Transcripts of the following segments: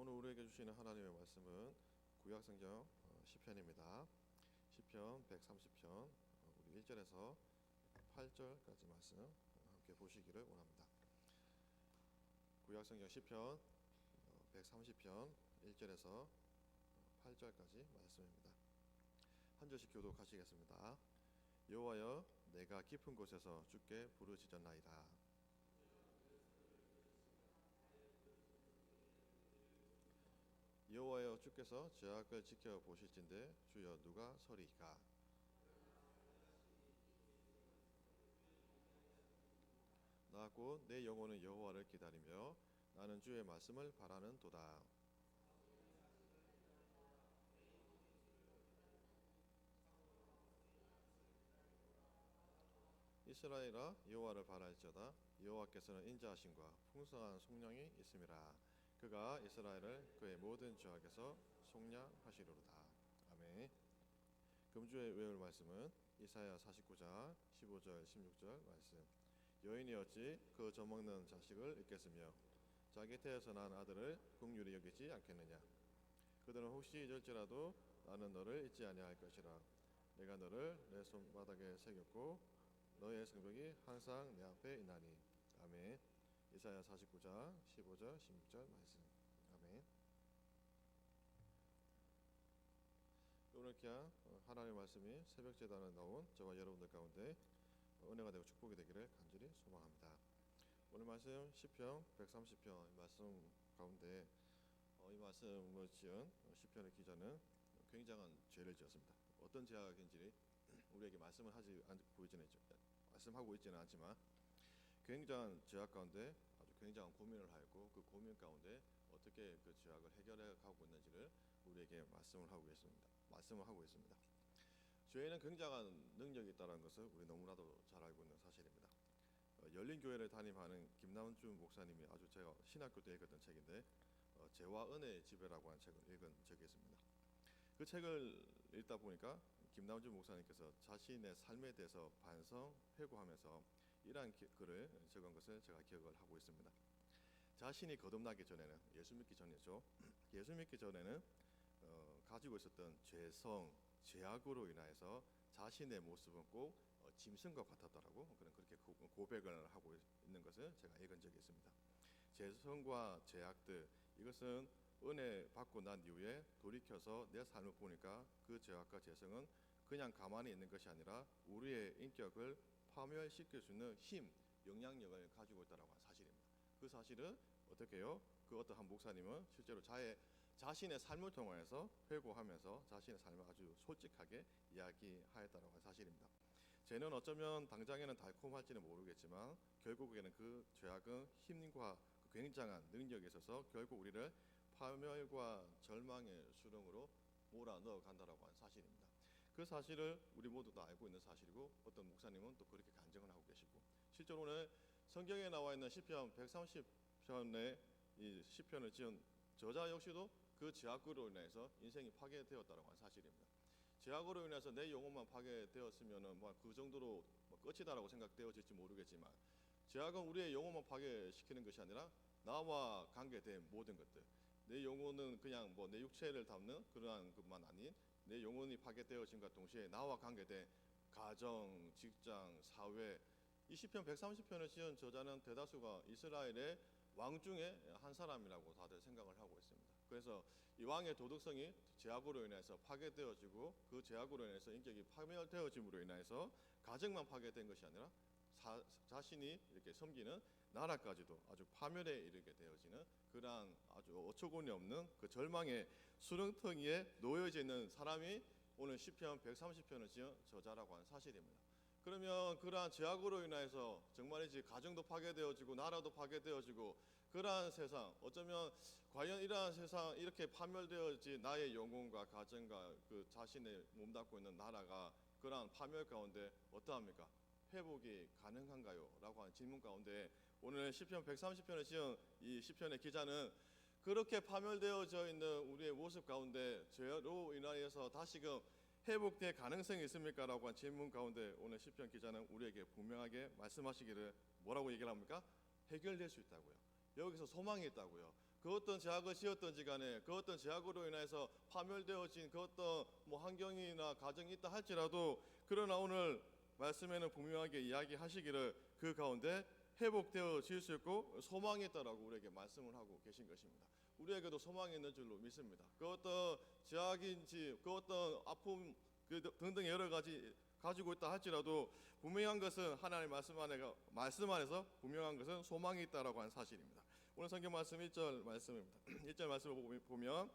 오늘 우리에게 주시는 하나님의 말씀은 구약 성경 어, 시편입니다. 시편 130편 어, 우리 1절에서 8절까지 말씀 어, 함께 보시기를 원합니다. 구약 성경 시편 어, 130편 1절에서 8절까지 말씀입니다. 한 절씩 교독하시겠습니다. 여호와여 내가 깊은 곳에서 주께 부르짖었나이다. 여호와여 주께서 제약을 지켜 보실진데 주여 누가 서리이까? 나곧 내 영혼은 여호와를 기다리며 나는 주의 말씀을 바라는 도다. 이스라엘아 여호와를 바랄지어다. 여호와께서는 인자하심과 풍성한 속량이 있음이라 그가 이스라엘을 그의 모든 죄악에서 속량하시리로다. 아멘. 금주에 외울 말씀은 이사야 49장 15절 16절 말씀. 여인이 어찌 그 젖먹는 자식을 잊겠으며 자기 태에서 난 아들을 국률이 여기지 않겠느냐? 그들은 혹시 잊을지라도 나는 너를 잊지 아니할 것이라. 내가 너를 내 손바닥에 새겼고 너의 성벽이 항상 내 앞에 있나니. 아멘 이사야 49장 15절 16절 말씀 아멘 오늘 귀한 하나님의 말씀이 새벽 재단에 나온 저와 여러분들 가운데 은혜가 되고 축복이 되기를 간절히 소망합니다. 오늘 말씀 시편 130편 말씀 가운데 어, 이 말씀을 지은 시편의 기자는 굉장한 죄를 지었습니다. 어떤 죄악인지 우리에게 말씀을 하지 않 보이지는 있죠. 말씀하고 있지는 않지만 굉장한 죄악 가운데 아주 굉장한 고민을 하였고 그 고민 가운데 어떻게 그 죄악을 해결해 가고 있는지를 우리에게 말씀을 하고 있습니다. 말씀을 하고 있습니다. 죄에는 굉장한 능력이 있다는 것을 우리 너무나도 잘 알고 있는 사실입니다. 어, 열린 교회를 담임하는 김남준 목사님이 아주 제가 신학교 때 읽었던 책인데 어, 죄와 은혜의 지배라고 하는 책을 읽은 적이 있습니다. 그 책을 읽다 보니까 김남준 목사님께서 자신의 삶에 대해서 반성 회고하면서 이러한 기, 글을 적은 것을 제가 기억을 하고 있습니다. 자신이 거듭나기 전에는 예수 믿기 전이죠. 예수 믿기 전에는 어, 가지고 있었던 죄성, 죄악으로 인하여서 자신의 모습은 꼭 어, 짐승과 같았다라고 그런 그렇게 고백을 하고 있는 것을 제가 읽은 적이 있습니다. 죄성과 죄악들 이것은 은혜 받고 난 이후에 돌이켜서 내 삶을 보니까 그 죄악과 죄성은 그냥 가만히 있는 것이 아니라 우리의 인격을 파멸시킬 수 있는 힘, 영향력을 가지고 있다라고 하는 사실입니다. 그 사실은 어떻게 해요? 그 어떤 한 목사님은 실제로 자의 자신의 삶을 통해서 회고하면서 자신의 삶을 아주 솔직하게 이야기하였다는 사실입니다. 죄는 어쩌면 당장에는 달콤할지는 모르겠지만 결국에는 그 죄악은 힘과 그 굉장한 능력에 있어서 결국 우리를 파멸과 절망의 수렁으로 몰아 넣어 간다라고 하는 사실입니다. 그 사실을 우리 모두 다 알고 있는 사실이고 어떤 목사님은 또 그렇게 간증을 하고 계시고 실제로 오늘 성경에 나와 있는 시편 130편의 이 시편을 지은 저자 역시도 그 죄악으로 인해서 인생이 파괴되었다는 건 사실입니다. 죄악으로 인해서 내 영혼만 파괴되었으면은 뭐 그 정도로 뭐 끝이다라고 생각되어질지 모르겠지만 죄악은 우리의 영혼만 파괴시키는 것이 아니라 나와 관계된 모든 것들 내 영혼은 그냥 뭐 내 육체를 담는 그러한 것만 아닌 내 영혼이 파괴되어진과 동시에 나와 관계된 가정, 직장, 사회 이 시편 130편을 지은 저자는 대다수가 이스라엘의 왕 중에 한 사람이라고 다들 생각을 하고 있습니다. 그래서 이 왕의 도덕성이 죄악으로 인해서 파괴되어지고 그 죄악으로 인해서 인격이 파멸되어짐으로 인해서 가정만 파괴된 것이 아니라 사, 자신이 이렇게 섬기는 나라까지도 아주 파멸에 이르게 되어지는 그러한 아주 어처구니 없는 그 절망의 수렁텅이에 놓여져 있는 사람이 오늘 시편 130편을 지은 저자라고 하는 사실입니다. 그러면 그러한 죄악으로 인해서 정말이지 가정도 파괴되어지고 나라도 파괴되어지고 그러한 세상 어쩌면 과연 이러한 세상 이렇게 파멸되어지 나의 영혼과 가정과 그 자신의 몸담고 있는 나라가 그러한 파멸 가운데 어떠합니까? 회복이 가능한가요? 라고 하는 질문 가운데 오늘 시편 130편을 지은 이 시편의 기자는 그렇게 파멸되어져 있는 우리의 모습 가운데 죄로 인하여서 다시금 회복될 가능성이 있습니까? 라고 한 질문 가운데 오늘 시편 기자는 우리에게 분명하게 말씀하시기를 뭐라고 얘기를 합니까? 해결될 수 있다고요. 여기서 소망이 있다고요. 그 어떤 제약을 지었던지 간에 그 어떤 제약으로 인해서 파멸되어진 그 어떤 뭐 환경이나 가정이 있다 할지라도 그러나 오늘 말씀에는 분명하게 이야기하시기를 그 가운데 회복되어질 수 있고 소망이 있다라고 우리에게 말씀을 하고 계신 것입니다. 우리에게도 소망이 있는 줄로 믿습니다. 그 어떤 제약인지 그 어떤 아픔 그 등등 여러 가지 가지고 있다 할지라도 분명한 것은 하나님 말씀 안에 말씀 안에서 분명한 것은 소망이 있다라고 하는 사실입니다. 오늘 성경 말씀 1절 말씀입니다. 1절 말씀을 보면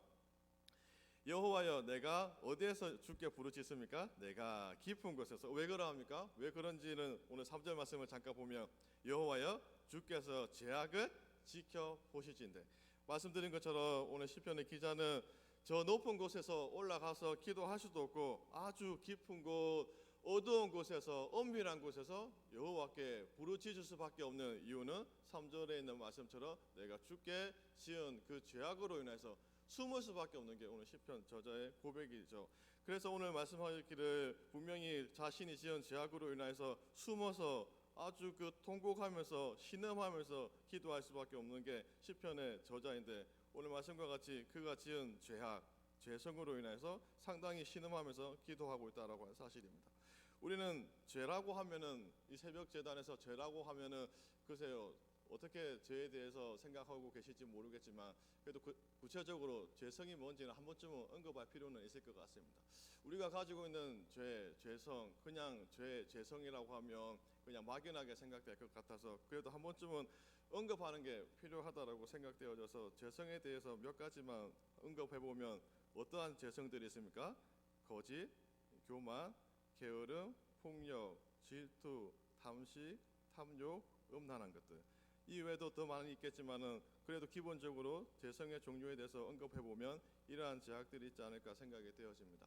여호와여 내가 어디에서 주께 부르짖습니까? 내가 깊은 곳에서 왜 그러합니까? 왜 그런지는 오늘 3절 말씀을 잠깐 보면 여호와여 주께서 제약을 지켜 보시진대 말씀드린 것처럼 오늘 시편의 기자는 저 높은 곳에서 올라가서 기도할 수도 없고 아주 깊은 곳 어두운 곳에서 엄밀한 곳에서 여호와께 부르짖을 수밖에 없는 이유는 3절에 있는 말씀처럼 내가 주께 지은 그 죄악으로 인해서 숨을 수밖에 없는 게 오늘 시편 저자의 고백이죠. 그래서 오늘 말씀하기를 분명히 자신이 지은 죄악으로 인해서 숨어서 아주 그 통곡하면서 신음하면서 기도할 수밖에 없는 게 시편의 저자인데 오늘 말씀과 같이 그가 지은 죄악, 죄성으로 인해서 상당히 신음하면서 기도하고 있다라고 하는 사실입니다. 우리는 죄라고 하면은 이 새벽 재단에서 죄라고 하면은 글쎄요 어떻게 죄에 대해서 생각하고 계실지 모르겠지만 그래도 구, 구체적으로 죄성이 뭔지는 한 번쯤은 언급할 필요는 있을 것 같습니다. 우리가 가지고 있는 죄, 죄성, 그냥 죄, 죄성이라고 하면 그냥 막연하게 생각될 것 같아서 그래도 한 번쯤은 언급하는 게 필요하다라고 생각되어져서 죄성에 대해서 몇 가지만 언급해 보면 어떠한 죄성들이 있습니까? 거짓, 교만, 게으름, 폭력, 질투, 탐식, 탐욕, 음란한 것들. 이 외에도 더 많이 있겠지만은 그래도 기본적으로 재성의 종류에 대해서 언급해 보면 이러한 제약들이 있지 않을까 생각이 되어집니다.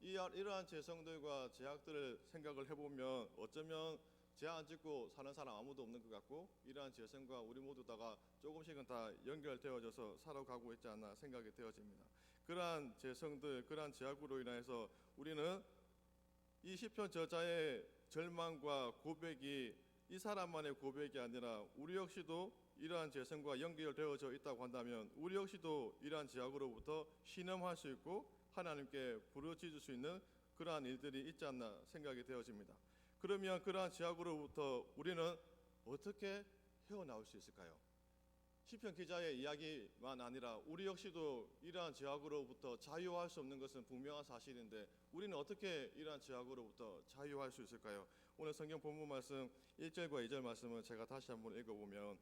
이 이러한 재성들과 제약들을 생각을 해보면 어쩌면 제약 안 짓고 사는 사람 아무도 없는 것 같고 이러한 재성과 우리 모두 다가 조금씩은 다 연결되어져서 살아가고 있지 않나 생각이 되어집니다. 그러한 재성들, 그러한 제약으로 인해서 우리는 이 시편 저자의 절망과 고백이 이 사람만의 고백이 아니라 우리 역시도 이러한 재성과 연결되어져 있다고 한다면 우리 역시도 이러한 제약으로부터 신음할 수 있고 하나님께 부르짖을 수 있는 그러한 일들이 있지 않나 생각이 되어집니다. 그러면 그러한 제약으로부터 우리는 어떻게 헤어나올 수 있을까요? 시편 기자의 이야기만 아니라 우리 역시도 이러한 제약으로부터 자유할 수 없는 것은 분명한 사실인데 우리는 어떻게 이러한 제약으로부터 자유할 수 있을까요? 오늘 성경 본문 말씀 1절과 2절 말씀을 제가 다시 한번 읽어보면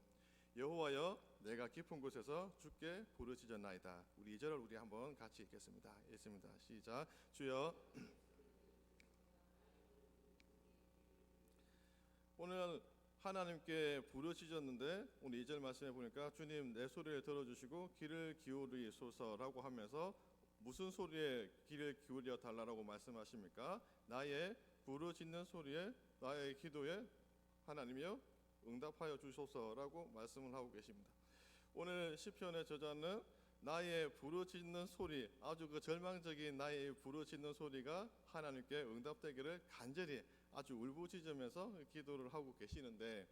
여호와여 내가 깊은 곳에서 주께 부르짖었나이다. 우리 2절을 우리 한번 같이 읽겠습니다. 읽습니다. 시작. 주여 오늘 하나님께 부르짖었는데 오늘 2절 말씀에 보니까 주님 내 소리를 들어주시고 귀를 기울이소서라고 하면서 무슨 소리에 귀를 기울여 달라고 말씀하십니까? 나의 부르짖는 소리에 나의 기도에 하나님이여 응답하여 주소서라고 말씀을 하고 계십니다. 오늘 시편의 저자는 나의 부르짖는 소리 아주 그 절망적인 나의 부르짖는 소리가 하나님께 응답되기를 간절히 아주 울부짖으면서 기도를 하고 계시는데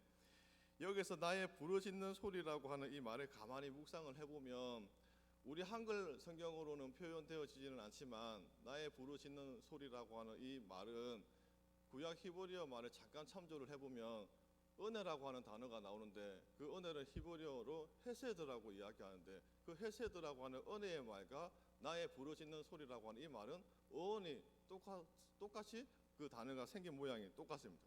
여기서 나의 부르짖는 소리라고 하는 이 말을 가만히 묵상을 해보면 우리 한글 성경으로는 표현되어지지는 않지만 나의 부르짖는 소리라고 하는 이 말은 구약 히브리어 말을 잠깐 참조를 해보면 은혜라고 하는 단어가 나오는데 그 은혜를 히브리어로 헤세드라고 이야기하는데 그 헤세드라고 하는 은혜의 말과 나의 부르짖는 소리라고 하는 이 말은 어원이 똑같, 똑같이 그 단어가 생긴 모양이 똑같습니다.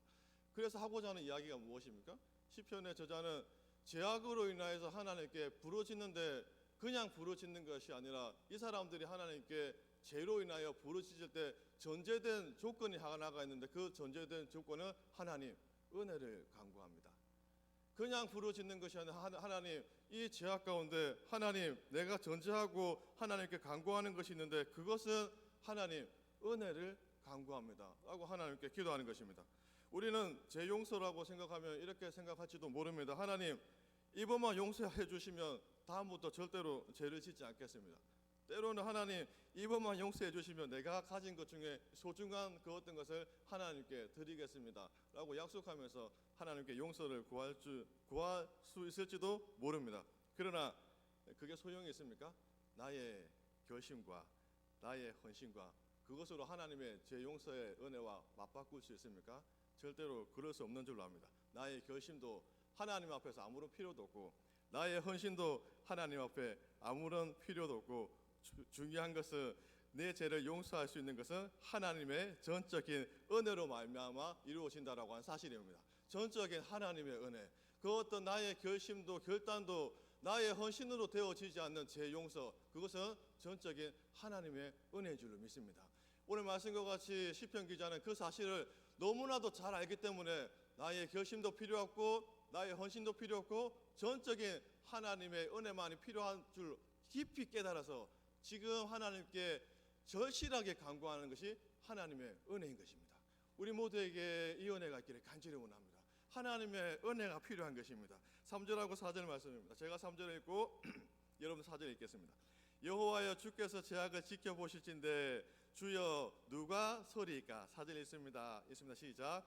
그래서 하고자 하는 이야기가 무엇입니까? 시편의 저자는 죄악으로 인하여서 하나님께 부르짖는데 그냥 부르짖는 것이 아니라 이 사람들이 하나님께 죄로 인하여 부르짖을 때 전제된 조건이 하나가 있는데 그 전제된 조건은 하나님 은혜를 간구합니다. 그냥 부르짖는 것이 아니라 하나- 하나님 이 죄악 가운데 하나님 내가 전제하고 하나님께 간구하는 것이 있는데 그것은 하나님 은혜를 간구합니다 라고 하나님께 기도하는 것입니다. 우리는 제 용서라고 생각하면 이렇게 생각할지도 모릅니다. 하나님 이번만 용서해 주시면 다음부터 절대로 죄를 짓지 않겠습니다. 때로는 하나님 이번만 용서해 주시면 내가 가진 것 중에 소중한 그 어떤 것을 하나님께 드리겠습니다라고 약속하면서 하나님께 용서를 구할 줄 구할 수 있을지도 모릅니다. 그러나 그게 소용이 있습니까? 나의 결심과 나의 헌신과 그것으로 하나님의 제 용서의 은혜와 맞바꿀 수 있습니까? 절대로 그럴 수 없는 줄로 압니다. 나의 결심도 하나님 앞에서 아무런 필요도 없고 나의 헌신도 하나님 앞에 아무런 필요도 없고 주- 중요한 것은 내 죄를 용서할 수 있는 것은 하나님의 전적인 은혜로 말미암아 이루어진다라고 하는 사실입니다. 전적인 하나님의 은혜. 그 어떤 나의 결심도 결단도 나의 헌신으로 되어지지 않는 제 용서 그것은 전적인 하나님의 은혜인 줄로 믿습니다. 오늘 말씀과 같이 시편 기자는 그 사실을 너무나도 잘 알기 때문에 나의 결심도 필요 없고 나의 헌신도 필요 없고 전적인 하나님의 은혜만이 필요한 줄 깊이 깨달아서 지금 하나님께 절실하게 간구하는 것이 하나님의 은혜인 것입니다. 우리 모두에게 이 은혜가 있기를 간절히 원합니다. 하나님의 은혜가 필요한 것입니다. 3절하고 4절 말씀입니다. 제가 3절 읽고 여러분 4절 읽겠습니다. 여호와여 주께서 제약을 지켜보실진데 주여 누가 서리이까 4절 읽습니다. 읽습니다. 시작.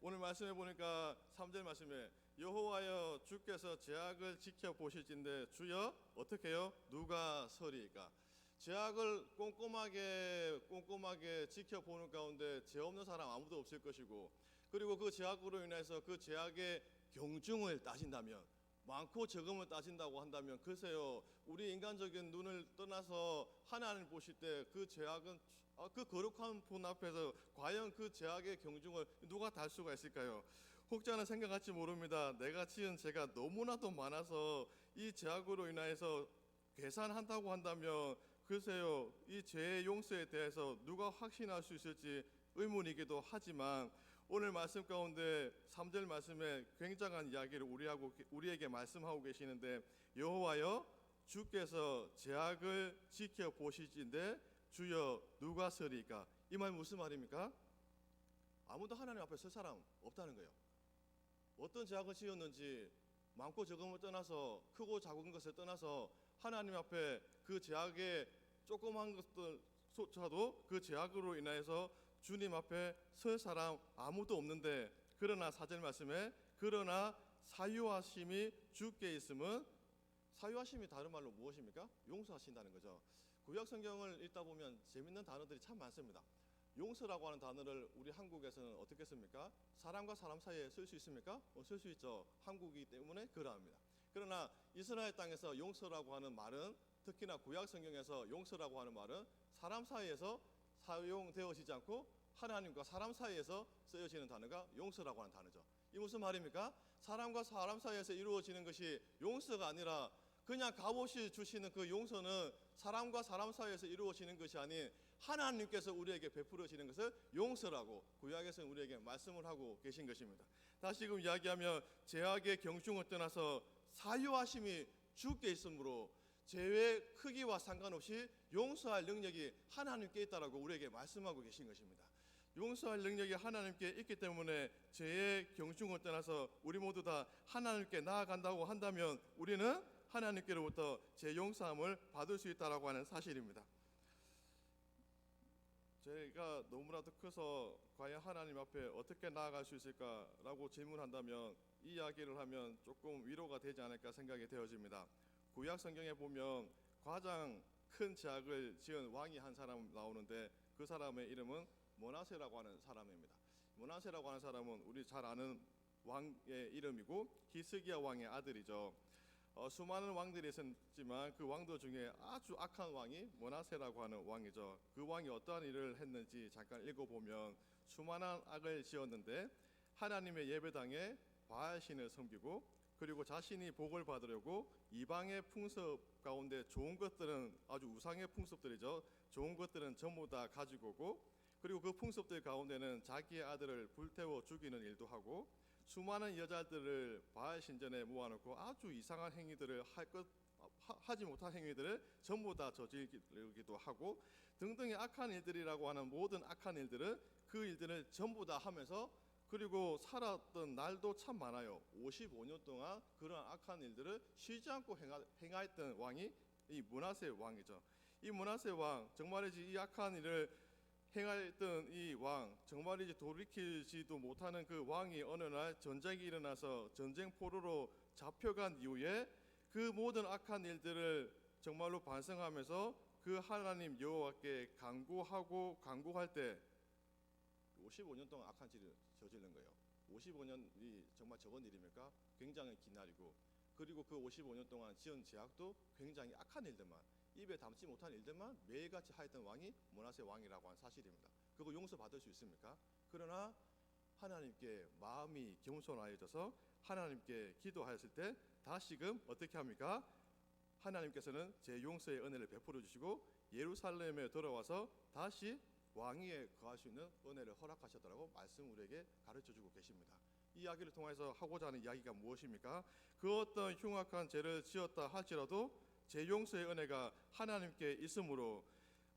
오늘 말씀해 보니까 3절 말씀에 여호와여 주께서 제약을 지켜 보실진데 주여 어떻게 해요? 누가 서리이까? 제약을 꼼꼼하게 꼼꼼하게 지켜보는 가운데 죄 없는 사람 아무도 없을 것이고 그리고 그 제약으로 인해서 그 제약의 경중을 따진다면 많고 적음을 따진다고 한다면 글쎄요 우리 인간적인 눈을 떠나서 하나님 보실 때 그 제약은 아, 그 거룩한 분 앞에서 과연 그 제약의 경중을 누가 달 수가 있을까요? 혹자는 생각할지 모릅니다. 내가 지은 죄가 너무나도 많아서 이 제약으로 인하여서 계산한다고 한다면 글쎄요 이 죄의 용서에 대해서 누가 확신할 수 있을지 의문이기도 하지만 오늘 말씀 가운데 3절 말씀에 굉장한 이야기를 우리하고 우리에게 말씀하고 계시는데 여호와여 주께서 제약을 지켜 보시진데 주여 누가 서리까 이 말 무슨 말입니까? 아무도 하나님 앞에 설 사람 없다는 거예요. 어떤 제약을 지었는지 많고 적음을 떠나서 크고 작은 것을 떠나서 하나님 앞에 그 제약의 조그만 것들조차도 그 제약으로 인하여서 주님 앞에 설 사람 아무도 없는데 그러나 사절 말씀에 그러나 사유하심이 주께 있음은 사유하심이 다른 말로 무엇입니까? 용서하신다는 거죠. 구약 성경을 읽다 보면 재밌는 단어들이 참 많습니다. 용서라고 하는 단어를 우리 한국에서는 어떻게 씁니까? 사람과 사람 사이에 쓸 수 있습니까? 어, 쓸수 있죠. 한국이기 때문에 그러합니다. 그러나 이스라엘 땅에서 용서라고 하는 말은 특히나 구약 성경에서 용서라고 하는 말은 사람 사이에서 사용되어지지 않고 하나님과 사람 사이에서 쓰여지는 단어가 용서라고 하는 단어죠. 이 무슨 말입니까? 사람과 사람 사이에서 이루어지는 것이 용서가 아니라 그냥 값없이 주시는 그 용서는 사람과 사람 사이에서 이루어지는 것이 아닌 하나님께서 우리에게 베풀어지는 것을 용서라고 구약에서 우리에게 말씀을 하고 계신 것입니다. 다시금 이야기하면 제약의 경중을 떠나서 사유하심이 주께 있으므로 죄의 크기와 상관없이 용서할 능력이 하나님께 있다라고 우리에게 말씀하고 계신 것입니다. 용서할 능력이 하나님께 있기 때문에 죄의 경중을 떠나서 우리 모두 다 하나님께 나아간다고 한다면 우리는 하나님께로부터 제 용서함을 받을 수 있다라고 하는 사실입니다. 제가 너무나도 커서 과연 하나님 앞에 어떻게 나아갈 수 있을까라고 질문한다면 이 이야기를 하면 조금 위로가 되지 않을까 생각이 되어집니다. 구약 성경에 보면 가장 큰 제약을 지은 왕이 한 사람 나오는데 그 사람의 이름은 모나세라고 하는 사람입니다. 모나세라고 하는 사람은 우리 잘 아는 왕의 이름이고 히스기야 왕의 아들이죠. 어, 수많은 왕들이 있었지만 그 왕들 중에 아주 악한 왕이 모나세라고 하는 왕이죠. 그 왕이 어떠한 일을 했는지 잠깐 읽어보면 수많은 악을 지었는데 하나님의 예배당에 바알 신을 섬기고 그리고 자신이 복을 받으려고 이방의 풍습 가운데 좋은 것들은 아주 우상의 풍습들이죠. 좋은 것들은 전부 다 가지고 오고 그리고 그 풍습들 가운데는 자기의 아들을 불태워 죽이는 일도 하고 수많은 여자들을 바알 신전에 모아놓고 아주 이상한 행위들을 할 것 하지 못한 행위들을 전부 다 저지르기도 하고 등등의 악한 일들이라고 하는 모든 악한 일들을 그 일들을 전부 다 하면서 그리고 살았던 날도 참 많아요. 55년 동안 그런 악한 일들을 쉬지 않고 행하, 행하였던 왕이 이 문하세 왕이죠. 이 문하세 왕 정말이지 이 악한 일을 행하였던 이 왕 정말 이제 돌이키지도 못하는 그 왕이 어느 날 전쟁이 일어나서 전쟁 포로로 잡혀간 이후에 그 모든 악한 일들을 정말로 반성하면서 그 하나님 여호와께 간구하고 간구할 때 55년 동안 악한 짓을 저지른 거예요. 55년이 정말 적은 일입니까? 굉장히 긴 날이고 그리고 그 55년 동안 지은 제약도 굉장히 악한 일들만 입에 담지 못한 일들만 매일같이 하였던 왕이 모나세 왕이라고 하는 사실입니다. 그거 용서받을 수 있습니까? 그러나 하나님께 마음이 겸손하여져서 하나님께 기도하였을 때 다시금 어떻게 합니까? 하나님께서는 제 용서의 은혜를 베풀어 주시고 예루살렘에 돌아와서 다시 왕위에 거할 수 있는 은혜를 허락하셨다고 말씀 우리에게 가르쳐 주고 계십니다. 이 이야기를 통해서 하고자 하는 이야기가 무엇입니까? 그 어떤 흉악한 죄를 지었다 할지라도 제 용서의 은혜가 하나님께 있으므로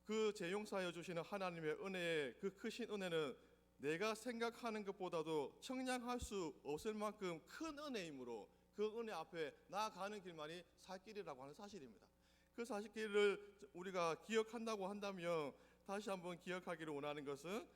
그 재용사하여 주시는 하나님의 은혜의 그 크신 은혜는 내가 생각하는 것보다도 청량할 수 없을 만큼 큰 은혜이므로 그 은혜 앞에 나아가는 길만이 살 길이라고 하는 사실입니다. 그 사실을 우리가 기억한다고 한다면 다시 한번 기억하기를 원하는 것은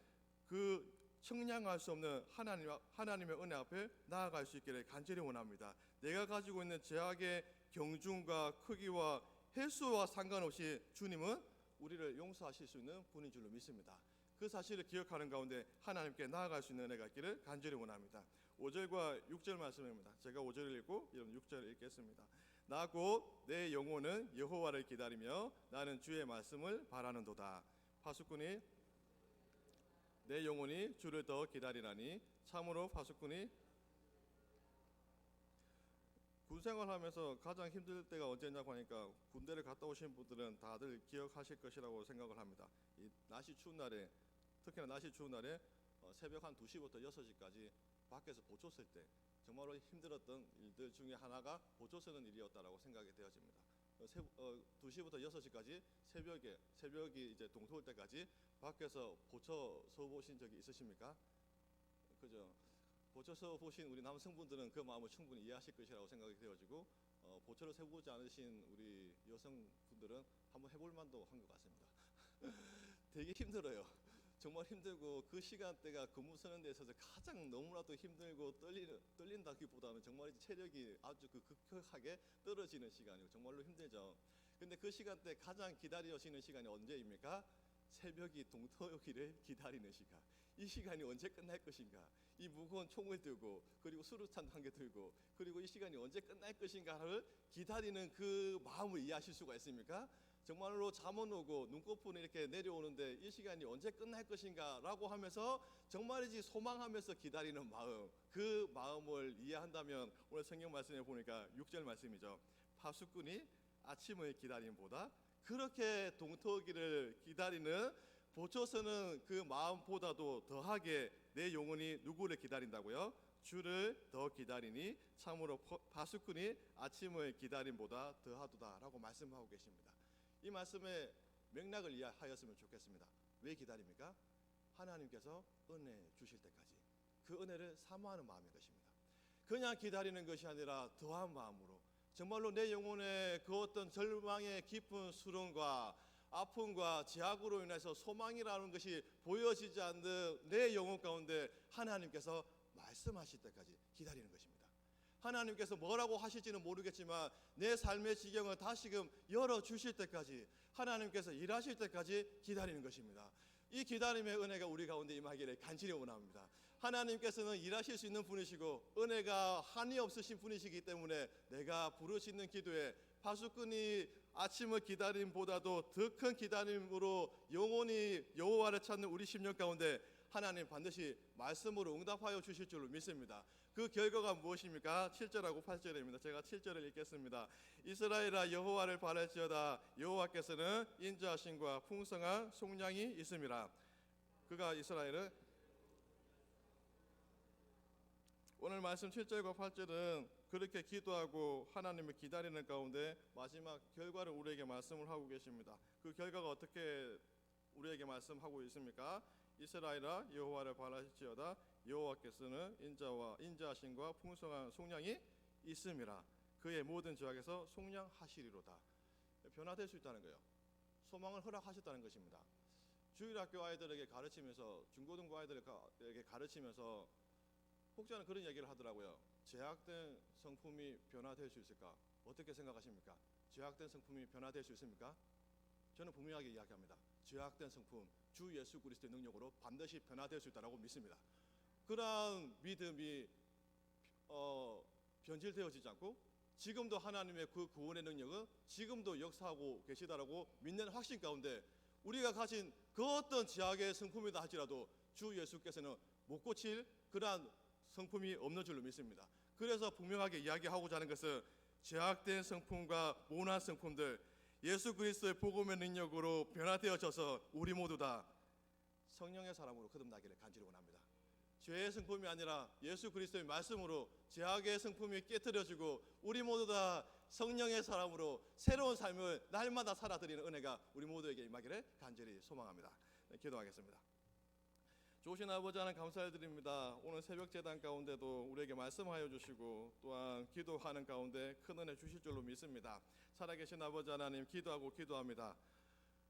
그 청량할 수 없는 하나님 하나님의 은혜 앞에 나아갈 수 있기를 간절히 원합니다. 내가 가지고 있는 제약의 경중과 크기와 횟수와 상관없이 주님은 우리를 용서하실 수 있는 분인 줄로 믿습니다. 그 사실을 기억하는 가운데 하나님께 나아갈 수 있는 은혜가 있기를 간절히 원합니다. 5절과 6절 말씀입니다. 제가 5절을 읽고 여러분 6절을 읽겠습니다. 나곧내 영혼은 여호와를 기다리며 나는 주의 말씀을 바라는도다. 파수꾼이 내 영혼이 주를 더 기다리나니 참으로 파수꾼이 군 생활하면서 가장 힘들 때가 언제냐고 하니까 군대를 갔다 오신 분들은 다들 기억하실 것이라고 생각을 합니다. 이 날씨 추운 날에 특히나 날씨 추운 날에 어, 새벽 한 2시부터 6시까지 밖에서 보초 쓸 때 정말로 힘들었던 일들 중에 하나가 보초 쓰는 일이었다라고 생각이 되어집니다. 어, 새, 어, 2시부터 6시까지 새벽에 새벽이 이제 동토일 때까지 밖에서 보초 서 보신 적이 있으십니까? 그죠? 보초서 보신 우리 남성분들은 그 마음을 충분히 이해하실 것이라고 생각이 되어지고 어, 보초를 세우지 않으신 우리 여성분들은 한번 해볼 만도 한 것 같습니다. 되게 힘들어요. 정말 힘들고 그 시간대가 근무 서는 데 있어서 가장 너무나도 힘들고 떨리는 떨린다기보다는 정말 체력이 아주 그 급격하게 떨어지는 시간이고 정말로 힘들죠. 근데 그 시간대 가장 기다려지는 시간이 언제입니까? 새벽이 동토요기를 기다리는 시간. 이 시간이 언제 끝날 것인가? 이 무거운 총을 들고 그리고 수류탄 한개 들고 그리고 이 시간이 언제 끝날 것인가를 기다리는 그 마음을 이해하실 수가 있습니까? 정말로 잠은 오고 눈꺼풀이 이렇게 내려오는데 이 시간이 언제 끝날 것인가라고 하면서 정말이지 소망하면서 기다리는 마음 그 마음을 이해한다면 오늘 성경 말씀에 보니까 6절 말씀이죠. 파수꾼이 아침을 기다림보다 그렇게 동토기를 기다리는 보초서는 그 마음보다도 더하게 내 영혼이 누구를 기다린다고요? 주를 더 기다리니 참으로 파수꾼이 아침을 기다림보다 더하도다라고 말씀하고 계십니다. 이 말씀의 맥락을 이해하였으면 좋겠습니다. 왜 기다립니까? 하나님께서 은혜 주실 때까지 그 은혜를 사모하는 마음인 것입니다. 그냥 기다리는 것이 아니라 더한 마음으로 정말로 내 영혼의 그 어떤 절망의 깊은 수렁과 아픔과 제약으로 인해서 소망이라는 것이 보여지지 않는 내 영혼 가운데 하나님께서 말씀하실 때까지 기다리는 것입니다. 하나님께서 뭐라고 하실지는 모르겠지만 내 삶의 지경을 다시금 열어 주실 때까지 하나님께서 일하실 때까지 기다리는 것입니다. 이 기다림의 은혜가 우리 가운데 임하기를 간절히 원합니다. 하나님께서는 일하실 수 있는 분이시고 은혜가 한이 없으신 분이시기 때문에 내가 부르시는 기도에 파수꾼이 아침을 기다림보다도 더 큰 기다림으로 영원히 여호와를 찾는 우리 심령 가운데 하나님 반드시 말씀으로 응답하여 주실 줄로 믿습니다. 그 결과가 무엇입니까? 7절하고 8절입니다. 제가 7절을 읽겠습니다. 이스라엘아 여호와를 바랄지어다 여호와께서는 인자하심과 풍성한 속량이 있음이라. 그가 이스라엘을 오늘 말씀 7절과 8절은 그렇게 기도하고 하나님을 기다리는 가운데 마지막 결과를 우리에게 말씀을 하고 계십니다. 그 결과가 어떻게 우리에게 말씀하고 있습니까? 이스라엘아 여호와를 바라시지어다. 여호와께서는 인자와 인자하심과 풍성한 속량이 있음이라. 그의 모든 죄악에서 속량하시리로다. 변화될 수 있다는 거예요. 소망을 허락하셨다는 것입니다. 주일학교 아이들에게 가르치면서 중고등부 아이들에게 가르치면서 혹자는 그런 얘기를 하더라고요. 제약된 성품이 변화될 수 있을까? 어떻게 생각하십니까? 제약된 성품이 변화될 수 있습니까? 저는 분명하게 이야기합니다. 제약된 성품 주 예수 그리스도의 능력으로 반드시 변화될 수 있다라고 믿습니다. 그러한 믿음이 어, 변질되어지지 않고 지금도 하나님의 그 구원의 능력은 지금도 역사하고 계시다라고 믿는 확신 가운데 우리가 가진 그 어떤 지약의 성품이다 할지라도 주 예수께서는 못 고칠 그러한 성품이 없는 줄로 믿습니다. 그래서 분명하게 이야기하고자 하는 것은 제약된 성품과 모난 성품들 예수 그리스도의 복음의 능력으로 변화되어져서 우리 모두 다 성령의 사람으로 거듭나기를 간절히 원합니다. 죄의 성품이 아니라 예수 그리스도의 말씀으로 죄악의 성품이 깨뜨려지고 우리 모두 다 성령의 사람으로 새로운 삶을 날마다 살아드리는 은혜가 우리 모두에게 임하기를 간절히 소망합니다. 네, 기도하겠습니다. 좋으신 아버지 하나님 감사드립니다. 오늘 새벽 재단 가운데도 우리에게 말씀하여 주시고 또한 기도하는 가운데 큰 은혜 주실 줄로 믿습니다. 살아계신 아버지 하나님 기도하고 기도합니다.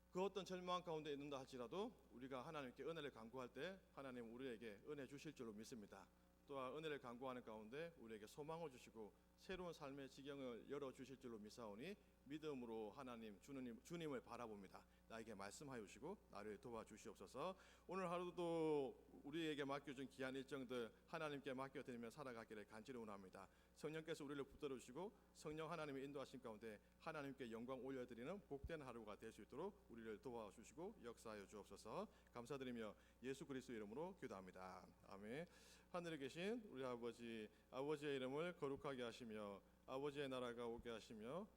그 어떤 절망 가운데 있는다 할지라도 우리가 하나님께 은혜를 간구할 때 하나님 우리에게 은혜 주실 줄로 믿습니다. 또한 은혜를 간구하는 가운데 우리에게 소망을 주시고 새로운 삶의 지경을 열어 주실 줄로 믿사오니 믿음으로 하나님 주님 주님을 바라봅니다. 나에게 말씀하여 주시고 나를 도와주시옵소서. 오늘 하루도 우리에게 맡겨준 귀한 일정들 하나님께 맡겨드리며 살아가기를 간절히 원합니다. 성령께서 우리를 붙들어 주시고 성령 하나님의 인도하신 가운데 하나님께 영광 올려드리는 복된 하루가 될 수 있도록 우리를 도와주시고 역사하여 주옵소서. 감사드리며 예수 그리스도 이름으로 기도합니다. 아멘. 하늘에 계신 우리 아버지 아버지의 이름을 거룩하게 하시며 아버지의 나라가 오게 하시며